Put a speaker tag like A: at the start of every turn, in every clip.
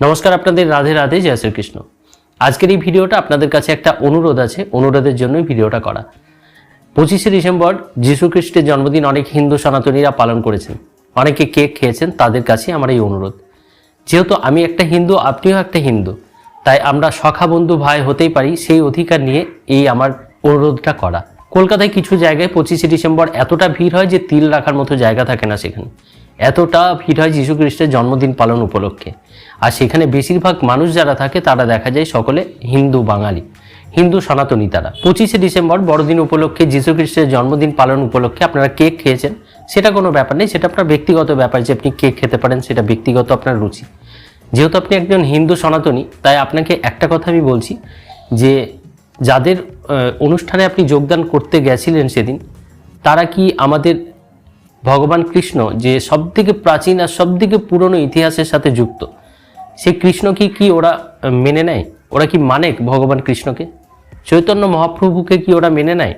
A: নমস্কার আপনাদের, রাধে রাধে, জয় শ্রীকৃষ্ণ। আজকের এই ভিডিওটা আপনাদের কাছে একটা অনুরোধ আছে, অনুরোধের জন্যই ভিডিওটা করা। পঁচিশে ডিসেম্বর যীশু খ্রিস্টের জন্মদিন অনেক হিন্দু সনাতনীরা পালন করেছেন। অনেকে কেক খেয়েছেন, তাদের কাছে আমার এই অনুরোধ। যেহেতু আমি একটা হিন্দু, আপনিও একটা হিন্দু, তাই আমরা সখা বন্ধু ভাই হতেই পারি, সেই অধিকার নিয়ে এই আমার অনুরোধটা করা। কলকাতায় কিছু জায়গায় পঁচিশে ডিসেম্বর এতটা ভিড় হয় যে তিল রাখার মতো জায়গা থাকে না সেখানে। এতটা ভিড় হয় যীশু খ্রিস্টের জন্মদিন পালন উপলক্ষে। আর সেখানে বেশিরভাগ মানুষ যারা থাকে, তারা দেখা যায় সকলে হিন্দু, বাঙালি, হিন্দু সনাতনী তারা পঁচিশে ডিসেম্বর বড়দিন উপলক্ষে যীশু খ্রিস্টের জন্মদিন পালন উপলক্ষে আপনারা কেক খেয়েছেন। সেটা কোনো ব্যাপার নেই, সেটা আপনার ব্যক্তিগত ব্যাপার যে আপনি কেক খেতে পারেন, সেটা ব্যক্তিগত আপনার রুচি। যেহেতু আপনি একজন হিন্দু সনাতনী, তাই আপনাকে একটা কথা আমি বলছি যে, যাদের অনুষ্ঠানে আপনি যোগদান করতে গেছিলেন সেদিন, তারা কি আমাদের ভগবান কৃষ্ণ, যে সবথেকে প্রাচীন আর সবথেকে পুরনো ইতিহাসের সাথে যুক্ত সেই কৃষ্ণকে কি ওরা মেনে নেয়? ওরা কি মানে ভগবান কৃষ্ণকে? চৈতন্য মহাপ্রভুকে কি ওরা মেনে নেয়?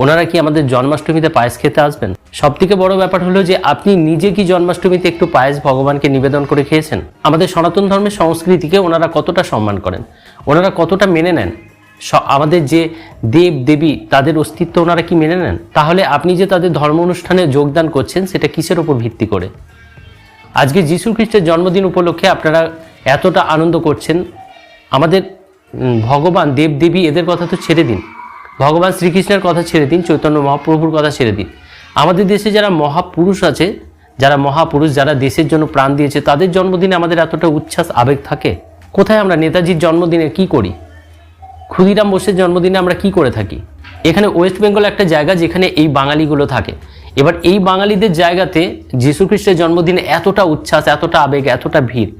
A: ওনারা কি আমাদের জন্মাষ্টমীতে পায়েস খেতে আসবেন? সব থেকে বড় ব্যাপার হলো যে, আপনি নিজে কি জন্মাষ্টমীতে একটু পায়েস ভগবানকে নিবেদন করে খেয়েছেন? আমাদের সনাতন ধর্মের সংস্কৃতিকে ওনারা কতটা সম্মান করেন? ওনারা কতটা মেনে নেন? আমাদের যে দেব, দেবী, তাদের অস্তিত্ব ওনারা কি মেনে নেন? তাহলে আপনি যে তাদের ধর্ম অনুষ্ঠানে যোগদান করছেন, সেটা কিসের ওপর ভিত্তি করে? আজকে যীশু খ্রিস্টের জন্মদিন উপলক্ষে আপনারা এতটা আনন্দ করছেন। আমাদের ভগবান দেব, দেবী, এদের কথা তো ছেড়ে দিন। ভগবান শ্রীকৃষ্ণের কথা ছেড়ে দিন, চৈতন্য মহাপ্রভুর কথা ছেড়ে দিন। আমাদের দেশে যারা মহাপুরুষ আছে, যারা মহাপুরুষ, যারা দেশের জন্য প্রাণ দিয়েছে, তাদের জন্মদিনে আমাদের এতটা উচ্ছ্বাস, আবেগ থাকে? কোথায় আমরা নেতাজির জন্মদিনে কি করি? ক্ষুদিরাম বোসের জন্মদিনে আমরা কি করে থাকি? এখানে ওয়েস্ট বেঙ্গল একটা জায়গা যেখানে এই বাঙালিগুলো থাকে। এবার এই বাঙালিদের জায়গাতে যীশু খ্রিস্টের জন্মদিনে এতটা উচ্ছ্বাস, এতটা আবেগ, এতটা ভিড়,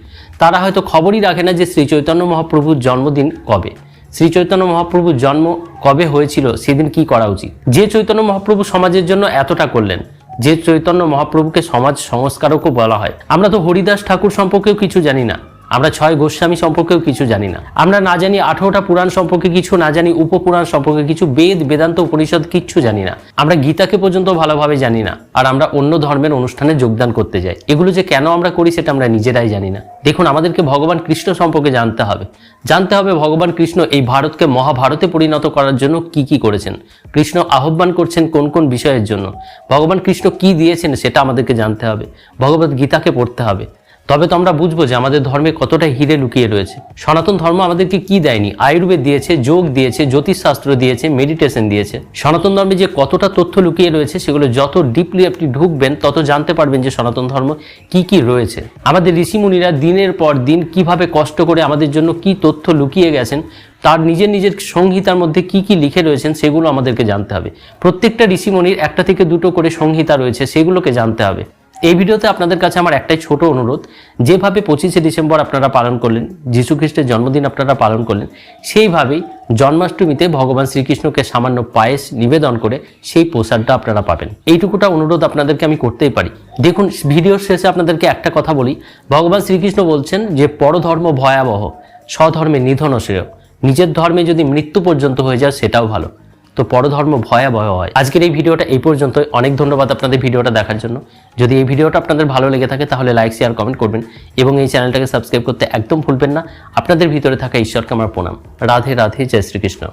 A: তারা হয়তো খবরই রাখে না যে শ্রী চৈতন্য মহাপ্রভুর জন্মদিন কবে। শ্রী চৈতন্য মহাপ্রভুর জন্ম কবে হয়েছিল, সেদিন কি করা উচিত? যে চৈতন্য মহাপ্রভু সমাজের জন্য এতটা করলেন, যে চৈতন্য মহাপ্রভুকে সমাজ সংস্কারকও বলা হয়। আমরা তো হরিদাস ঠাকুর সম্পর্কেও কিছু জানি না। আমরা ছয় গোস্বামী সম্পর্কেও কিছু জানি না। আমরা না জানি আঠারোটা পুরাণ সম্পর্কে কিছু, না জানি উপপুরাণ সম্পর্কে কিছু, বেদ, বেদান্ত উপনিষদ কিচ্ছু জানি না। আমরা গীতাকে পর্যন্ত ভালোভাবে জানি না, আর আমরা অন্য ধর্মের অনুষ্ঠানে যোগদান করতে যাই। এগুলো যে কেন আমরা করি সেটা আমরা নিজেরাই জানি না। দেখুন, আমাদেরকে ভগবান কৃষ্ণ সম্পর্কে জানতে হবে। জানতে হবে ভগবান কৃষ্ণ এই ভারতকে, মহাভারতে পরিণত করার জন্য কি কি করেছেন। কৃষ্ণ আহ্বান করছেন কোন কোন বিষয়ের জন্য। ভগবান কৃষ্ণ কি দিয়েছেন সেটা আমাদেরকে জানতে হবে। ভগবত গীতাকে পড়তে হবে। তবে তো আমরা বুঝব যে আমাদের ধর্মে কতটা হিরে লুকিয়ে রয়েছে। সনাতন ধর্ম আমাদেরকে কি দেয়নি? আয়ুর্বেদ দিয়েছে, যোগ দিয়েছে, জ্যোতিষশাস্ত্র দিয়েছে মেডিটেশন দিয়েছে। সনাতন ধর্মে যে কতটা তথ্য লুকিয়ে রয়েছে, সেগুলো যত ডিপলি আপনি ঢুকবেন, তত জানতে পারবেন যে সনাতন ধর্ম কি কি রয়েছে। আমাদের ঋষিমুনিরা দিনের পর দিন কীভাবে কষ্ট করে আমাদের জন্য কি তথ্য লুকিয়ে গেছেন, তার নিজের নিজের সংহিতার মধ্যে কি কি লিখে রয়েছেন, সেগুলো আমাদেরকে জানতে হবে। প্রত্যেকটা ঋষিমণির একটা থেকে দুটো করে সংহিতা রয়েছে, সেগুলোকে জানতে হবে। এই ভিডিওতে আপনাদের কাছে আমার একটাই ছোট অনুরোধ, যেভাবে পঁচিশে ডিসেম্বর আপনারা পালন করলেন, যীশু খ্রিস্টের জন্মদিন আপনারা পালন করলেন, সেইভাবেই জন্মাষ্টমীতে ভগবান শ্রীকৃষ্ণকে সামান্য পায়েস নিবেদন করে সেই প্রসাদটা আপনারা পাবেন। এইটুকুটা অনুরোধ আপনাদেরকে আমি করতেই পারি। দেখুন, ভিডিওর শেষে আপনাদেরকে একটা কথা বলি। ভগবান শ্রীকৃষ্ণ বলছেন যে, পরধর্ম ভয়াবহ, স্বধর্মে নিধন শ্রেয় নিজের ধর্মে যদি মৃত্যু পর্যন্ত হয়ে যায়, সেটাও ভালো। তো পরধর্ম ভয়াবহ হয়। আজকের এই ভিডিওটা এই পর্যন্ত অনেক ধন্যবাদ আপনাদের ভিডিওটা দেখার জন্য। যদি এই ভিডিওটা আপনাদের ভালো লেগে থাকে, তাহলে লাইক শেয়ার কমেন্ট করবেন এবং এই চ্যানেলটাকে সাবস্ক্রাইব করতে একদম ভুলবেন না। আপনাদের ভিতরে থাকা ঈশ্বরকে আমার প্রণাম। রাধে রাধে, জয় শ্রীকৃষ্ণ।